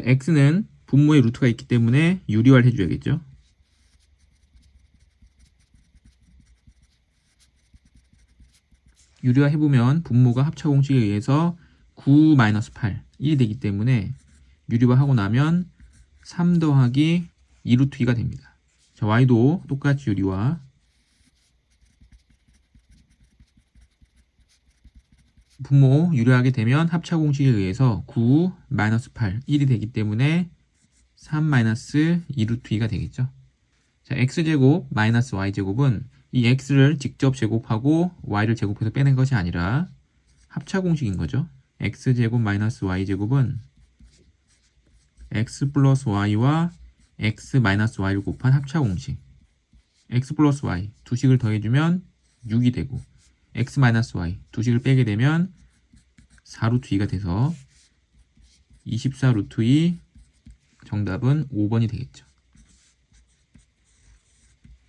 자, x는 분모에 루트가 있기 때문에 유리화를 해줘야겠죠. 유리화 해보면 분모가 합차 공식에 의해서 9-8, 1이 되기 때문에 유리화 하고 나면 3 더하기 2루트 2가 됩니다. 자, y도 똑같이 유리화. 분모 유리하게 되면 합차 공식에 의해서 9 마이너스 8 1이 되기 때문에 3 마이너스 2루트 2가 되겠죠. 자, x제곱 마이너스 y제곱은 이 x를 직접 제곱하고 y를 제곱해서 빼낸 것이 아니라 합차 공식인 거죠. x제곱 마이너스 y제곱은 x 플러스 y와 x 마이너스 y를 곱한 합차 공식. x 플러스 y 두 식을 더해주면 6이 되고 x 마이너스 y 두 식을 빼게 되면 4루트 2가 돼서 24루트 2 정답은 5번이 되겠죠.